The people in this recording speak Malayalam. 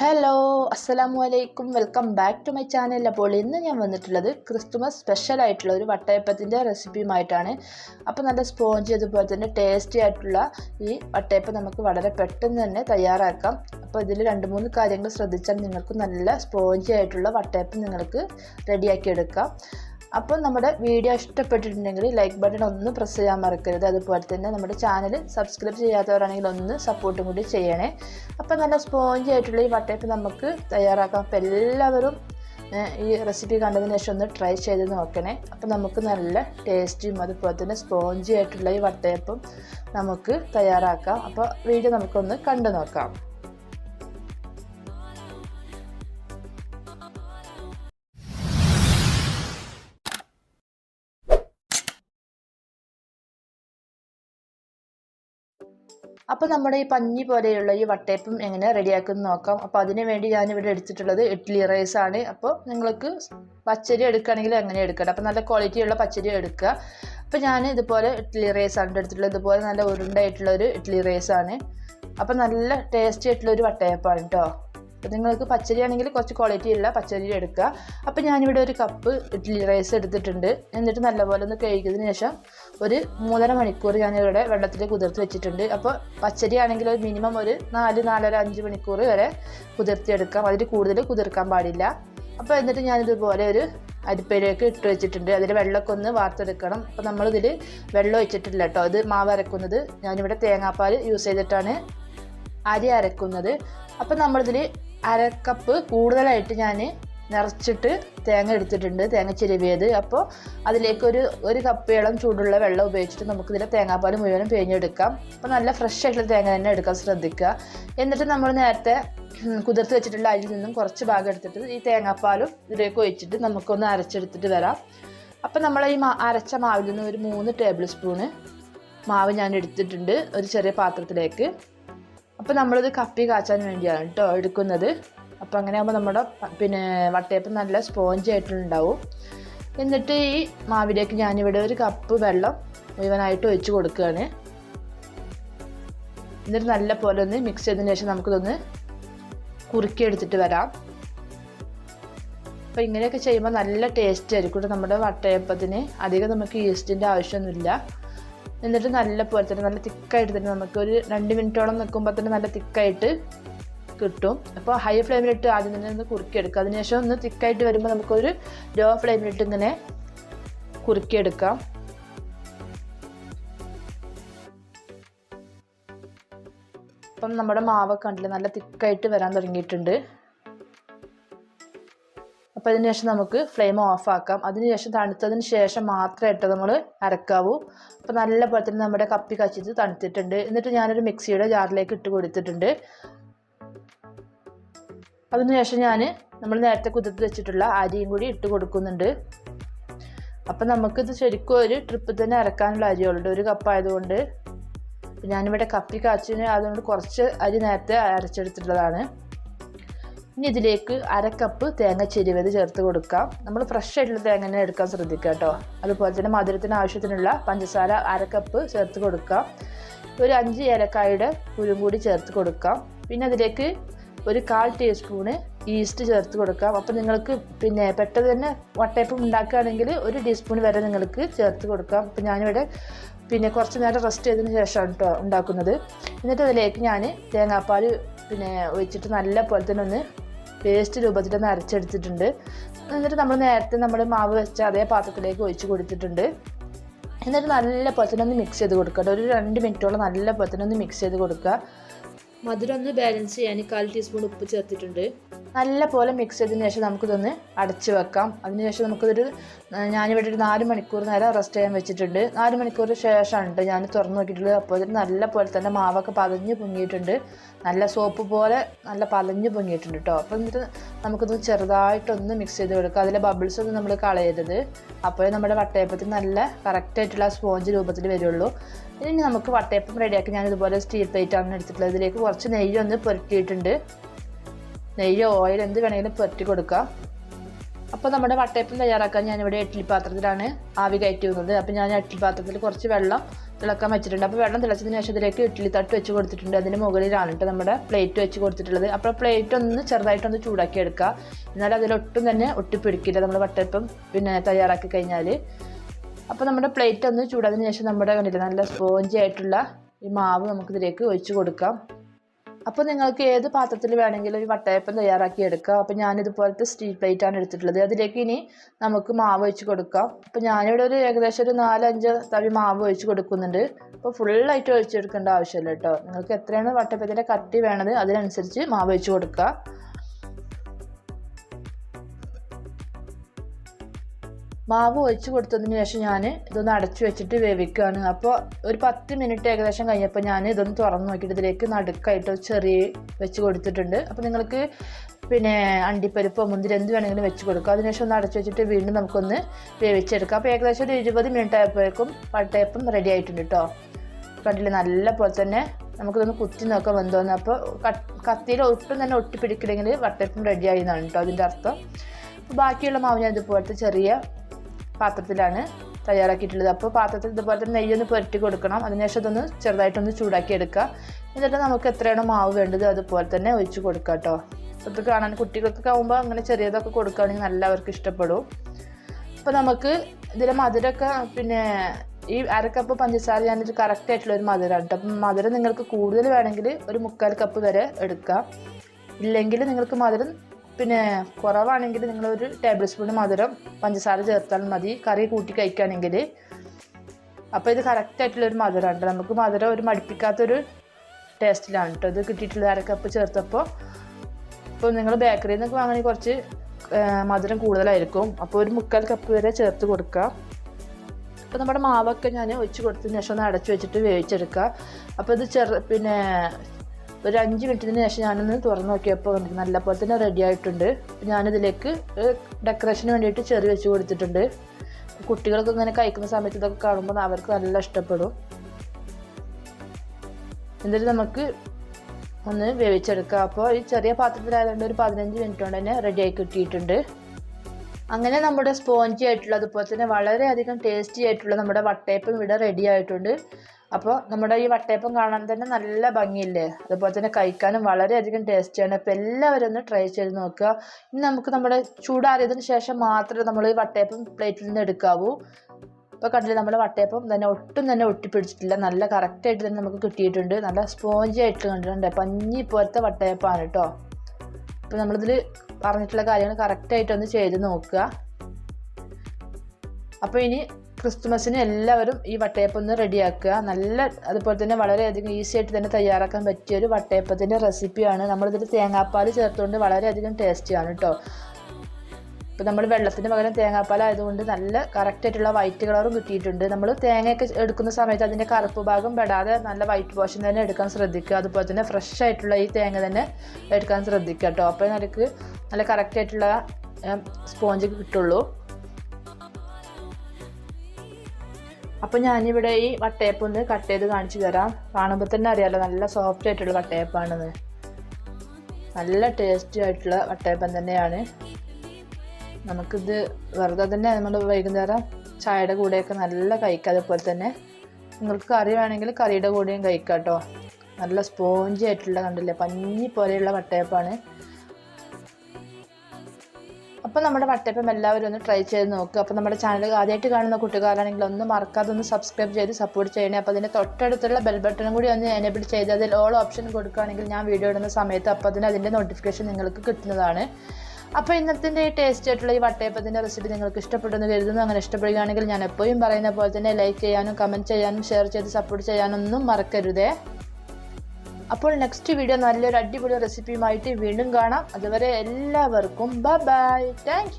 ഹലോ അസ്സലാമു അലൈക്കും welcome back to my channel അപ്പോൾ ഇന്ന് ഞാൻ വന്നിട്ടുള്ളത് ക്രിസ്തുമസ് സ്പെഷ്യൽ ആയിട്ടുള്ള ഒരു വട്ടയപ്പത്തിന്റെ റെസിപ്പിയുമായിട്ടാണ് അപ്പോൾ നല്ല സ്പോഞ്ച് അതുപോലെ തന്നെ ടേസ്റ്റി ആയിട്ടുള്ള ഈ വട്ടയപ്പം നമുക്ക് വളരെ പെട്ടെന്ന് തന്നെ തയ്യാറാക്കാം. അപ്പോൾ ഇതിൽ രണ്ട് മൂന്ന് കാര്യങ്ങൾ ശ്രദ്ധിച്ചാൽ നിങ്ങൾക്ക് നല്ല സ്പോഞ്ചി ആയിട്ടുള്ള വട്ടയപ്പം നിങ്ങൾക്ക് റെഡിയാക്കി എടുക്കാം. അപ്പോൾ നമ്മുടെ വീഡിയോ ഇഷ്ടപ്പെട്ടിട്ടുണ്ടെങ്കിൽ ലൈക്ക് ബട്ടൺ ഒന്ന് പ്രസ് ചെയ്യാൻ മറക്കരുത്. അതുപോലെ തന്നെ നമ്മുടെ ചാനൽ സബ്സ്ക്രൈബ് ചെയ്യാത്തവരാണെങ്കിൽ ഒന്ന് സപ്പോർട്ടും കൂടി ചെയ്യണേ. അപ്പോൾ നല്ല സ്പോഞ്ച് ആയിട്ടുള്ള ഈ വട്ടയപ്പം നമുക്ക് തയ്യാറാക്കാം. അപ്പോൾ എല്ലാവരും ഈ റെസിപ്പി കണ്ടതിന് ശേഷം ഒന്ന് ട്രൈ ചെയ്ത് നോക്കണേ. അപ്പോൾ നമുക്ക് നല്ല ടേസ്റ്റിയും അതുപോലെ തന്നെ സ്പോഞ്ചി ആയിട്ടുള്ള ഈ വട്ടയപ്പം നമുക്ക് തയ്യാറാക്കാം. അപ്പോൾ വീഡിയോ നമുക്കൊന്ന് കണ്ടു നോക്കാം. അപ്പോൾ നമ്മുടെ ഈ പഞ്ഞി പോലെയുള്ള ഈ വട്ടയപ്പം എങ്ങനെ റെഡിയാക്കുന്നു നോക്കാം. അപ്പോൾ അതിന് വേണ്ടി ഞാനിവിടെ എടുത്തിട്ടുള്ളത് ഇഡ്ഡലി റൈസ് ആണ്. അപ്പോൾ നിങ്ങൾക്ക് പച്ചരി എടുക്കുകയാണെങ്കിൽ അങ്ങനെ എടുക്കണം അപ്പോൾ നല്ല ക്വാളിറ്റി ഉള്ള പച്ചരി എടുക്കുക. അപ്പോൾ ഞാൻ ഇതുപോലെ ഇഡ്ഡലി റൈസ് ആണ് എടുത്തിട്ടുള്ളത്. ഇതുപോലെ നല്ല ഉരുണ്ടായിട്ടുള്ള ഒരു ഇഡ്ഡലി റൈസ് ആണ്. അപ്പോൾ നല്ല ടേസ്റ്റി ആയിട്ടുള്ള ഒരു വട്ടയപ്പാണ് കേട്ടോ അപ്പോൾ നിങ്ങൾക്ക് പച്ചരി ആണെങ്കിൽ കുറച്ച് ക്വാളിറ്റി ഉള്ള പച്ചരി എടുക്കുക. അപ്പോൾ ഞാനിവിടെ ഒരു കപ്പ് ഇഡ്ഡലി റൈസ് എടുത്തിട്ടുണ്ട്. എന്നിട്ട് നല്ലപോലെ ഒന്ന് കഴുകിയതിന് ശേഷം ഒരു മൂന്നര മണിക്കൂർ ഞാനിവിടെ വെള്ളത്തിൽ കുതിർത്ത് വെച്ചിട്ടുണ്ട്. അപ്പോൾ പച്ചരി ആണെങ്കിൽ ഒരു മിനിമം ഒരു നാല് നാലര അഞ്ച് മണിക്കൂർ വരെ കുതിർത്തിയെടുക്കാം. അതിൽ കൂടുതൽ കുതിർക്കാൻ പാടില്ല. അപ്പോൾ എന്നിട്ട് ഞാനിതുപോലെ ഒരു അരിപ്പയിലേക്ക് ഇട്ട് വെച്ചിട്ടുണ്ട്. അതിൽ വെള്ളമൊക്കെ ഒന്ന് വാർത്തെടുക്കണം. അപ്പോൾ നമ്മളിതിൽ വെള്ളം ഒഴിച്ചിട്ടില്ല കേട്ടോ. ഇത് മാവ് അരക്കുന്നത്. ഞാനിവിടെ തേങ്ങാപ്പാൽ യൂസ് ചെയ്തിട്ടാണ് അരി അരക്കുന്നത്. അപ്പം നമ്മളിതിൽ അരക്കപ്പ് കൂടുതലായിട്ട് ഞാൻ നിറച്ചിട്ട് തേങ്ങ എടുത്തിട്ടുണ്ട് തേങ്ങ ചിരവിയത്. അപ്പോൾ അതിലേക്ക് ഒരു ഒരു ഇളം ചൂടുള്ള വെള്ളം ഉപയോഗിച്ചിട്ട് നമുക്കിതിൽ തേങ്ങാപ്പാൽ മുഴുവനും പിഴിഞ്ഞെടുക്കാം. അപ്പോൾ നല്ല ഫ്രഷ് ആയിട്ടുള്ള തേങ്ങ തന്നെ എടുക്കാൻ ശ്രദ്ധിക്കുക. എന്നിട്ട് നമ്മൾ നേരത്തെ കുതിർത്ത് വെച്ചിട്ടുള്ള അരിയിൽ നിന്നും കുറച്ച് ഭാഗം എടുത്തിട്ട് ഈ തേങ്ങാപ്പാലും ഇതിലേക്ക് ഒഴിച്ചിട്ട് നമുക്കൊന്ന് അരച്ചെടുത്തിട്ട് വരാം. അപ്പോൾ നമ്മൾ ഈ അരച്ച മാവിൽ നിന്ന് ഒരു മൂന്ന് ടേബിൾ സ്പൂണ് മാവ് ഞാൻ എടുത്തിട്ടുണ്ട് ഒരു ചെറിയ പാത്രത്തിലേക്ക്. അപ്പോൾ നമ്മളിത് കപ്പി കാച്ചാൻ വേണ്ടിയാണ് കേട്ടോ എടുക്കുന്നത്. അപ്പോൾ അങ്ങനെ ആകുമ്പോൾ നമ്മുടെ പിന്നെ വട്ടയപ്പം നല്ല സ്പോഞ്ച് ആയിട്ടുണ്ടാവും. എന്നിട്ട് ഈ മാവിലേക്ക് ഞാനിവിടെ ഒരു കപ്പ് വെള്ളം മുഴുവനായിട്ട് ഒഴിച്ച് കൊടുക്കുകയാണ്. എന്നിട്ട് നല്ല പോലെ ഒന്ന് മിക്സ് ചെയ്തതിന് ശേഷം നമുക്കിതൊന്ന് കുറുക്കിയെടുത്തിട്ട് വരാം. അപ്പോൾ ഇങ്ങനെയൊക്കെ ചെയ്യുമ്പോൾ നല്ല ടേസ്റ്റ് ആയിരിക്കും നമ്മുടെ വട്ടയപ്പത്തിന്. അധികം നമുക്ക് ഈസ്റ്റിന്റെ ആവശ്യമൊന്നുമില്ല. എന്നിട്ട് നല്ല പോലെ തന്നെ നല്ല തിക്കായിട്ട് തന്നെ നമുക്ക് ഒരു രണ്ട് മിനിറ്റോളം നിൽക്കുമ്പോൾ തന്നെ നല്ല തിക്കായിട്ട് കിട്ടും. അപ്പോൾ ഹൈ ഫ്ലെയിമിലിട്ട് ആദ്യം തന്നെ ഒന്ന് കുറുക്കിയെടുക്കുക. അതിനുശേഷം ഒന്ന് തിക്കായിട്ട് വരുമ്പോൾ നമുക്കൊരു ലോ ഫ്ലെയിമിലിട്ട് ഇങ്ങനെ കുറുക്കിയെടുക്കാം. അപ്പം നമ്മുടെ മാവൊക്കെ കണ്ടില്ല നല്ല തിക്കായിട്ട് വരാൻ തുടങ്ങിയിട്ടുണ്ട്. അപ്പോൾ അതിന് ശേഷം നമുക്ക് ഫ്ലെയിം ഓഫാക്കാം. അതിനുശേഷം തണുത്തതിന് ശേഷം മാത്രമായിട്ട് നമ്മൾ അരക്കാവൂ. അപ്പോൾ നല്ല പോലെ തന്നെ നമ്മുടെ കപ്പി കച്ചിട്ട് തണുത്തിട്ടുണ്ട്. എന്നിട്ട് ഞാനൊരു മിക്സിയുടെ ജാറിലേക്ക് ഇട്ട് കൊടുത്തിട്ടുണ്ട്. അതിനുശേഷം ഞാൻ നമ്മൾ നേരത്തെ കുതിർത്ത് വെച്ചിട്ടുള്ള അരിയും കൂടി ഇട്ട് കൊടുക്കുന്നുണ്ട്. അപ്പം നമുക്കിത് ശരിക്കും ഒരു ട്രിപ്പ് തന്നെ അരക്കാനുള്ള അരിയുള്ളൂ ഒരു കപ്പ് ആയതുകൊണ്ട്. ഞാനിവിടെ കപ്പി കാച്ചിന് അതുകൊണ്ട് കുറച്ച് അരി നേരത്തെ അരച്ചെടുത്തിട്ടുള്ളതാണ്. ഇനി ഇതിലേക്ക് അരക്കപ്പ് കപ്പ് തേങ്ങ ചെരുവത് ചേർത്ത് കൊടുക്കാം. നമ്മൾ ഫ്രഷ് ആയിട്ടുള്ള തേങ്ങ തന്നെ എടുക്കാൻ ശ്രദ്ധിക്കുക കേട്ടോ. അതുപോലെ തന്നെ മധുരത്തിന് ആവശ്യത്തിനുള്ള പഞ്ചസാര അരക്കപ്പ് കപ്പ് ചേർത്ത് കൊടുക്കാം. ഒരു അഞ്ച് ഏലക്കായുടെ കുരും കൂടി ചേർത്ത് കൊടുക്കാം. പിന്നെ അതിലേക്ക് ഒരു കാൽ ടീസ്പൂണ് ഈസ്റ്റ് ചേർത്ത് കൊടുക്കാം. അപ്പോൾ നിങ്ങൾക്ക് പിന്നെ പെട്ടെന്ന് തന്നെ വട്ടയപ്പം ഉണ്ടാക്കുകയാണെങ്കിൽ ഒരു ടീസ്പൂൺ വരെ നിങ്ങൾക്ക് ചേർത്ത് കൊടുക്കാം. അപ്പോൾ ഞാനിവിടെ പിന്നെ കുറച്ച് നേരം റെസ്റ്റ് ചെയ്തതിന് ശേഷമാണ് കേട്ടോ ഉണ്ടാക്കുന്നത്. എന്നിട്ട് അതിലേക്ക് ഞാൻ തേങ്ങാപ്പാൽ പിന്നെ ഒഴിച്ചിട്ട് നല്ല പോലെ തന്നെ ഒന്ന് പേസ്റ്റ് രൂപത്തിൽ ഒന്ന് അരച്ചെടുത്തിട്ടുണ്ട്. എന്നിട്ട് നമ്മൾ നേരത്തെ നമ്മൾ മാവ് വെച്ച അതേ പാത്രത്തിലേക്ക് ഒഴിച്ച് കൊടുത്തിട്ടുണ്ട്. എന്നിട്ട് നല്ല പോലെ മിക്സ് ചെയ്ത് കൊടുക്കുക ഒരു രണ്ട് മിനിറ്റോളം നല്ല പോലെ മിക്സ് ചെയ്ത് കൊടുക്കുക. മധുരം ഒന്ന് ബാലൻസ് ചെയ്യാൻ കാൽ ടീസ്പൂൺ ഉപ്പ് ചേർത്തിട്ടുണ്ട്. നല്ല പോലെ മിക്സ് ചെയ്തതിന് ശേഷം നമുക്കിതൊന്ന് അടച്ച് വെക്കാം. അതിനുശേഷം നമുക്കിതൊരു ഞാനിവിടെ ഒരു നാല് മണിക്കൂർ നേരം റെസ്റ്റ് ചെയ്യാൻ വെച്ചിട്ടുണ്ട്. നാല് മണിക്കൂർ ശേഷമാണ് ഞാൻ തുറന്നു നോക്കിയിട്ടുള്ളത്. അപ്പോൾ ഇതിന് നല്ല പോലെ തന്നെ മാവൊക്കെ പതഞ്ഞ് പൊങ്ങിയിട്ടുണ്ട്. നല്ല സോപ്പ് പോലെ നല്ല പതഞ്ഞ് പൊങ്ങിയിട്ടുണ്ട് കേട്ടോ അപ്പോൾ എന്നിട്ട് നമുക്കിത് ചെറുതായിട്ടൊന്ന് മിക്സ് ചെയ്ത് കൊടുക്കുക അതിലെ ബബിൾസ് ഒന്ന് നമ്മൾ കളയരുത്. അപ്പോഴേ നമ്മുടെ വട്ടയപ്പത്തിന് നല്ല കറക്റ്റായിട്ടുള്ള സ്പോഞ്ച് രൂപത്തിൽ വരുള്ളൂ. ഇനി നമുക്ക് വട്ടയപ്പം റെഡിയാക്കി ഞാൻ ഇതുപോലെ സ്റ്റീൽ പ്ലേറ്റ് ആണ് എടുത്തിട്ടുള്ളത്. ഇതിലേക്ക് കുറച്ച് നെയ്യ് ഒന്ന് പുരട്ടിയിട്ടുണ്ട് നെയ്യ് ഓയിൽ എന്ത് വേണമെങ്കിലും പുരട്ടി കൊടുക്കാം. അപ്പോൾ നമ്മുടെ വട്ടയപ്പം തയ്യാറാക്കാൻ ഞാനിവിടെ ഇഡ്ഡലി പാത്രത്തിലാണ് ആവി കയറ്റി വന്നത് അപ്പോൾ ഞാൻ ഇഡ്ഡലി പാത്രത്തിൽ കുറച്ച് വെള്ളം തിളക്കാൻ വെച്ചിട്ടുണ്ട്. അപ്പോൾ വെള്ളം തിളച്ചതിന് ശേഷം ഇതിലേക്ക് ഇഡ്ഡലി തട്ട് വെച്ച് കൊടുത്തിട്ടുണ്ട്. അതിന് മുകളിലാണ് കേട്ടോ നമ്മുടെ പ്ലേറ്റ് വെച്ച് കൊടുത്തിട്ടുള്ളത്. അപ്പോൾ പ്ലേറ്റ് ഒന്ന് ചെറുതായിട്ടൊന്ന് ചൂടാക്കി എടുക്കുക എന്നാൽ അതിലൊട്ടും തന്നെ ഒട്ടിപ്പിടിക്കില്ല. നമ്മൾ വട്ടയപ്പം പിന്നെ തയ്യാറാക്കി കഴിഞ്ഞാൽ അപ്പോൾ നമ്മുടെ പ്ലേറ്റ് ഒന്ന് ചൂടാതിന് ശേഷം നമ്മുടെ കണ്ടില്ല നല്ല സ്പോഞ്ചി ആയിട്ടുള്ള ഈ മാവ് നമുക്ക് ഇതിലേക്ക് ഒഴിച്ച് കൊടുക്കാം. അപ്പോൾ നിങ്ങൾക്ക് ഏത് പാത്രത്തിൽ വേണമെങ്കിലും ഈ വട്ടയപ്പം തയ്യാറാക്കി എടുക്കാം. അപ്പോൾ ഞാനിതുപോലത്തെ സ്റ്റീൽ പ്ലേറ്റ് ആണ് എടുത്തിട്ടുള്ളത്. അതിലേക്ക് ഇനി നമുക്ക് മാവ് ഒഴിച്ച് കൊടുക്കാം. അപ്പോൾ ഞാനിവിടെ ഒരു ഏകദേശം ഒരു നാലഞ്ച് തവി മാവ് ഒഴിച്ച് കൊടുക്കുന്നുണ്ട്. അപ്പോൾ ഫുള്ളായിട്ട് ഒഴിച്ചെടുക്കേണ്ട ആവശ്യമില്ല കേട്ടോ. നിങ്ങൾക്ക് എത്രയാണ് വട്ടയപ്പത്തിന്റെ കട്ടി വേണത് അതിനനുസരിച്ച് മാവ് ഒഴിച്ച് കൊടുക്കുക മാവ് ഒഴിച്ച് കൊടുത്തതിന് ശേഷം ഞാൻ ഇതൊന്ന് അടച്ചു വെച്ചിട്ട് വേവിക്കുകയാണ്. അപ്പോൾ ഒരു പത്ത് മിനിറ്റ് ഏകദേശം കഴിഞ്ഞപ്പോൾ ഞാൻ ഇതൊന്ന് തുറന്ന് നോക്കിയിട്ട് ഇതിലേക്ക് നടുക്കായിട്ട് ചെറിയ വെച്ച് കൊടുത്തിട്ടുണ്ട്. അപ്പോൾ നിങ്ങൾക്ക് പിന്നെ അണ്ടിപ്പരിപ്പോ മുന്തിരി എന്ത് വേണമെങ്കിലും വെച്ച് കൊടുക്കുക അതിനുശേഷം ഒന്ന് അടച്ചു വെച്ചിട്ട് വീണ്ടും നമുക്കൊന്ന് വേവിച്ചെടുക്കാം. അപ്പോൾ ഏകദേശം ഒരു ഇരുപത് മിനിറ്റ് ആയപ്പോഴേക്കും പട്ടയപ്പം റെഡി ആയിട്ടുണ്ട് കേട്ടോ കണ്ടില്ലേ? നല്ല പോലെ തന്നെ നമുക്കിതൊന്ന് കുത്തി നോക്കാൻ വന്നോന്ന് അപ്പോൾ കത്തിയിൽ ഒട്ടും തന്നെ ഒട്ടിപ്പിടിക്കണമെങ്കിൽ വട്ടയപ്പം റെഡി ആയി എന്നാണ് കേട്ടോ അതിന്റെ അർത്ഥം. ബാക്കിയുള്ള മാവ് ഞാൻ ഇതുപോലത്തെ ചെറിയ പാത്രത്തിലാണ് തയ്യാറാക്കിയിട്ടുള്ളത്. അപ്പോൾ പാത്രത്തിൽ ഇതുപോലെ തന്നെ നെയ്യൊന്ന് പുരട്ടി കൊടുക്കണം. അതിനുശേഷം ഇതൊന്ന് ചെറുതായിട്ടൊന്ന് ചൂടാക്കി എടുക്കുക. എന്നിട്ട് നമുക്ക് എത്രയാണോ മാവ് വേണ്ടത് അതുപോലെ തന്നെ ഒഴിച്ച് കൊടുക്കുക കേട്ടോ. അത് കാണാൻ കുട്ടികൾക്കൊക്കെ ആകുമ്പോൾ അങ്ങനെ ചെറിയതൊക്കെ കൊടുക്കുകയാണെങ്കിൽ നല്ല അവർക്ക് ഇഷ്ടപ്പെടും. അപ്പോൾ നമുക്ക് ഇതിലെ മധുരമൊക്കെ പിന്നെ ഈ അരക്കപ്പ് പഞ്ചസാര ഞാനൊരു കറക്റ്റ് ആയിട്ടുള്ള ഒരു മധുരമാണ് കേട്ടോ. അപ്പം മധുരം നിങ്ങൾക്ക് കൂടുതൽ വേണമെങ്കിൽ ഒരു മുക്കാൽ കപ്പ് വരെ എടുക്കാം. ഇല്ലെങ്കിൽ നിങ്ങൾക്ക് മധുരം പിന്നെ കുറവാണെങ്കിൽ നിങ്ങൾ ഒരു ടേബിൾ സ്പൂൺ മധുരം പഞ്ചസാര ചേർത്താൽ മതി. കറി കൂട്ടി കഴിക്കുകയാണെങ്കിൽ അപ്പോൾ ഇത് കറക്റ്റ് ആയിട്ടുള്ള ഒരു മധുരമാണ്. കേട്ടോ നമുക്ക് മധുരം ഒരു മടുപ്പിക്കാത്തൊരു ടേസ്റ്റിലാണ് കേട്ടോ ഇത് കിട്ടിയിട്ടുള്ള അര കപ്പ് ചേർത്തപ്പോൾ ഇപ്പോൾ നിങ്ങൾ ബേക്കറിയിൽ നിന്നൊക്കെ വാങ്ങണമെങ്കിൽ കുറച്ച് മധുരം കൂടുതലായിരിക്കും. അപ്പോൾ ഒരു മുക്കാൽ കപ്പ് വരെ ചേർത്ത് കൊടുക്കുക. അപ്പോൾ നമ്മുടെ മാവൊക്കെ ഞാൻ ഒഴിച്ച് കൊടുത്തതിന് ശേഷം ഒന്ന് അടച്ചു വെച്ചിട്ട് വേവിച്ചെടുക്കുക. അപ്പോൾ ഇത് ചെറു പിന്നെ ഒരു അഞ്ച് മിനിറ്റിന് ശേഷം ഞാനൊന്ന് തുറന്ന് നോക്കിയപ്പോൾ നല്ല പോലെ തന്നെ റെഡി ആയിട്ടുണ്ട്. ഞാനിതിലേക്ക് ഡെക്കറേഷന് വേണ്ടിയിട്ട് ചെറി വെച്ച് കൊടുത്തിട്ടുണ്ട്. കുട്ടികൾക്ക് ഇങ്ങനെ കഴിക്കുന്ന സമയത്ത് ഇതൊക്കെ കാണുമ്പോൾ അവർക്ക് നല്ല ഇഷ്ടപ്പെടും. എന്നിട്ട് നമുക്ക് ഒന്ന് വേവിച്ചെടുക്കുക അപ്പോൾ ഈ ചെറിയ പാത്രത്തിലായതുകൊണ്ട് ഒരു പതിനഞ്ച് മിനിറ്റ് കൊണ്ട് തന്നെ റെഡിയായി കിട്ടിയിട്ടുണ്ട്. അങ്ങനെ നമ്മുടെ സ്പോഞ്ചി ആയിട്ടുള്ള അതുപോലെ തന്നെ വളരെയധികം ടേസ്റ്റി ആയിട്ടുള്ള നമ്മുടെ വട്ടയപ്പം ഇവിടെ റെഡി ആയിട്ടുണ്ട്. അപ്പോൾ നമ്മുടെ ഈ വട്ടയപ്പം കാണാൻ തന്നെ നല്ല ഭംഗിയില്ലേ? അതുപോലെ തന്നെ കഴിക്കാനും വളരെയധികം ടേസ്റ്റിയാണ് അപ്പോൾ എല്ലാവരും ഒന്ന് ട്രൈ ചെയ്ത് നോക്കുക. ഇനി നമുക്ക് നമ്മുടെ ചൂടാറിയതിന് ശേഷം മാത്രമേ നമ്മൾ ഈ വട്ടയപ്പം പ്ലേറ്റിൽ നിന്ന് എടുക്കാവൂ. ഇപ്പോൾ കണ്ടില്ലേ നമ്മുടെ വട്ടയപ്പം തന്നെ ഒട്ടും തന്നെ ഒട്ടിപ്പിടിച്ചിട്ടില്ല. നല്ല കറക്റ്റായിട്ട് തന്നെ നമുക്ക് കിട്ടിയിട്ടുണ്ട്. നല്ല സ്പോഞ്ചി ആയിട്ട് കണ്ടിട്ടുണ്ട്. പഞ്ഞി പോലത്തെ വട്ടയപ്പമാണ് കേട്ടോ. അപ്പോൾ നമ്മളിതിൽ പറഞ്ഞിട്ടുള്ള കാര്യങ്ങൾ കറക്റ്റായിട്ടൊന്ന് ചെയ്ത് നോക്കുക. അപ്പോൾ ഇനി ക്രിസ്തുമസിന് എല്ലാവരും ഈ വട്ടയപ്പൊന്ന് റെഡിയാക്കുക നല്ല അതുപോലെ തന്നെ വളരെയധികം ഈസി ആയിട്ട് തന്നെ തയ്യാറാക്കാൻ പറ്റിയ ഒരു വട്ടയപ്പത്തിന്റെ റെസിപ്പിയാണ് നമ്മളിതിൽ തേങ്ങാപ്പാൽ ചേർത്തുകൊണ്ട് വളരെയധികം ടേസ്റ്റിയാണ് കേട്ടോ ഇപ്പോൾ നമ്മൾ വെള്ളത്തിന് പകരം തേങ്ങാപ്പാൽ ആയതുകൊണ്ട് നല്ല കറക്റ്റായിട്ടുള്ള വൈറ്റ് കളറും കിട്ടിയിട്ടുണ്ട്. നമ്മൾ തേങ്ങയൊക്കെ എടുക്കുന്ന സമയത്ത് അതിന്റെ കറുപ്പ് ഭാഗം പെടാതെ നല്ല വൈറ്റ് പോഷൻ തന്നെ എടുക്കാൻ ശ്രദ്ധിക്കുക. അതുപോലെ തന്നെ ഫ്രഷ് ആയിട്ടുള്ള ഈ തേങ്ങ തന്നെ എടുക്കാൻ ശ്രദ്ധിക്കുക കേട്ടോ അപ്പോൾ നമുക്ക് നല്ല കറക്റ്റായിട്ടുള്ള സ്പോഞ്ച് കിട്ടുള്ളൂ. അപ്പോൾ ഞാനിവിടെ ഈ വട്ടയപ്പം ഒന്ന് കട്ട് ചെയ്ത് കാണിച്ചു തരാം. കാണുമ്പോൾ തന്നെ അറിയാലോ നല്ല സോഫ്റ്റ് ആയിട്ടുള്ള വട്ടയപ്പാണെന്ന് നല്ല ടേസ്റ്റി ആയിട്ടുള്ള വട്ടയപ്പം തന്നെയാണ്. നമുക്കിത് വെറുതെ തന്നെ നമ്മൾ വൈകുന്നേരം ചായയുടെ കൂടെയൊക്കെ നല്ല കഴിക്കാം. അതുപോലെ തന്നെ നിങ്ങൾക്ക് കറി വേണമെങ്കിൽ കറിയുടെ കൂടെയും കഴിക്കാം കേട്ടോ. നല്ല സ്പോഞ്ചി ആയിട്ടുള്ള കണ്ടില്ലേ പഞ്ഞി പോലെയുള്ള വട്ടയപ്പാണ്. അപ്പോൾ നമ്മുടെ വട്ടയപ്പം എല്ലാവരും ഒന്ന് ട്രൈ ചെയ്ത് നോക്കുക അപ്പോൾ നമ്മുടെ ചാനൽ ആദ്യമായിട്ട് കാണുന്ന കുട്ടികാരാണെങ്കിൽ ഒന്ന് മറക്കാതെ ഒന്ന് സബ്സ്ക്രൈബ് ചെയ്ത് സപ്പോർട്ട് ചെയ്യണേ. അപ്പോൾ അതിന്റെ തൊട്ടടുത്തുള്ള ബെൽ ബട്ടണും കൂടി ഒന്ന് എനേബിൾ ചെയ്ത് അതിൽ ഓൾ ഓപ്ഷൻ കൊടുക്കുകയാണെങ്കിൽ ഞാൻ വീഡിയോ ഇടുന്ന സമയത്ത് അപ്പോൾ അതിന് അതിന്റെ നോട്ടിഫിക്കേഷൻ നിങ്ങൾക്ക് കിട്ടുന്നതാണ്. അപ്പോൾ ഇന്നത്തെ ഈ ടേസ്റ്റ് ആയിട്ടുള്ള ഈ വട്ടയപ്പത്തിന്റെ റെസിപ്പി നിങ്ങൾക്ക് ഇഷ്ടപ്പെട്ടെന്ന് കരുതുന്നു. അങ്ങനെ ഇഷ്ടപ്പെടുകയാണെങ്കിൽ ഞാൻ എപ്പോഴും പറയുന്ന പോലെ തന്നെ ലൈക്ക് ചെയ്യാനും കമന്റ് ചെയ്യാനും ഷെയർ ചെയ്ത് സപ്പോർട്ട് ചെയ്യാനൊന്നും മറക്കരുതേ. അപ്പോൾ നെക്സ്റ്റ് വീഡിയോ നല്ലൊരു അടിപൊളി റെസിപ്പിയുമായിട്ട് വീണ്ടും കാണാം. അതുവരെ എല്ലാവർക്കും ബൈ ബൈ താങ്ക്